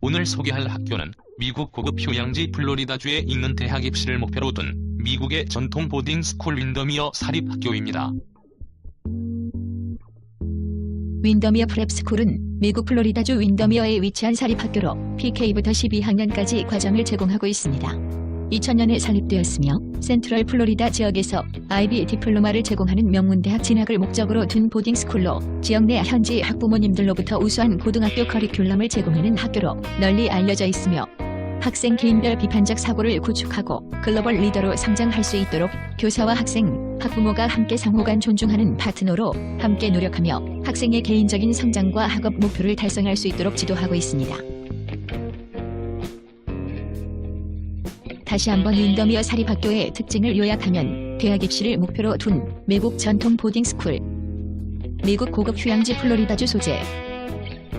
오늘 소개할 학교는 미국 고급 휴양지 플로리다주에 있는 대학 입시를 목표로 둔 미국의 전통 보딩 스쿨 윈더미어 사립학교입니다. 윈더미어 프랩스쿨은 미국 플로리다주 윈더미어에 위치한 사립학교로 PK부터 12학년까지 과정을 제공하고 있습니다. 2000년에 설립되었으며 센트럴 플로리다 지역에서 IB 디플로마를 제공하는 명문대학 진학을 목적으로 둔 보딩스쿨로 지역 내 현지 학부모님들로부터 우수한 고등학교 커리큘럼을 제공하는 학교로 널리 알려져 있으며 학생 개인별 비판적 사고를 구축하고 글로벌 리더로 성장할 수 있도록 교사와 학생, 학부모가 함께 상호간 존중하는 파트너로 함께 노력하며 학생의 개인적인 성장과 학업 목표를 달성할 수 있도록 지도하고 있습니다. 다시 한번 윈더미어 사립학교의 특징을 요약하면 대학 입시를 목표로 둔 미국 전통 보딩 스쿨, 미국 고급 휴양지 플로리다주 소재,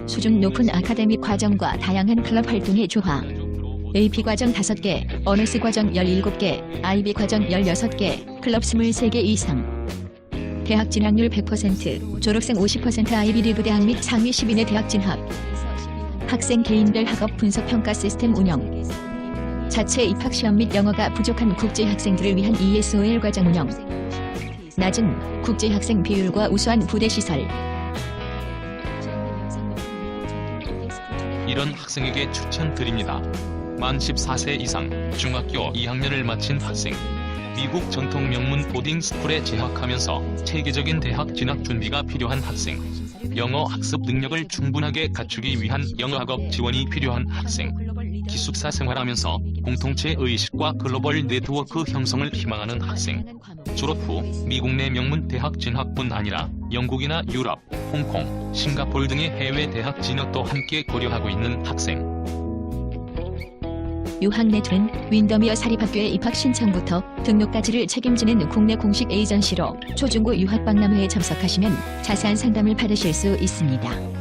수준 높은 아카데믹 과정과 다양한 클럽 활동의 조화, AP 과정 5개, 어너스 과정 17개, IB 과정 16개, 클럽 23개 이상. 대학 진학률 100%, 졸업생 50% IB 리그 대학 및 상위 10인의 대학 진학. 학생 개인별 학업 분석 평가 시스템 운영. 자체 입학 시험 및 영어가 부족한 국제 학생들을 위한 ESOL 과정 운영. 낮은 국제 학생 비율과 우수한 부대 시설. 이런 학생에게 추천드립니다. 만 14세 이상 중학교 2학년을 마친 학생 미국 전통 명문 보딩 스쿨에 재학하면서 체계적인 대학 진학 준비가 필요한 학생 영어 학습 능력을 충분하게 갖추기 위한 영어 학업 지원이 필요한 학생 기숙사 생활하면서 공동체 의식과 글로벌 네트워크 형성을 희망하는 학생 졸업 후 미국 내 명문 대학 진학뿐 아니라 영국이나 유럽, 홍콩, 싱가포르 등의 해외 대학 진학도 함께 고려하고 있는 학생 유학 네트는 윈더미어 사립학교의 입학 신청부터 등록까지를 책임지는 국내 공식 에이전시로 초중고 유학 박람회에 참석하시면 자세한 상담을 받으실 수 있습니다.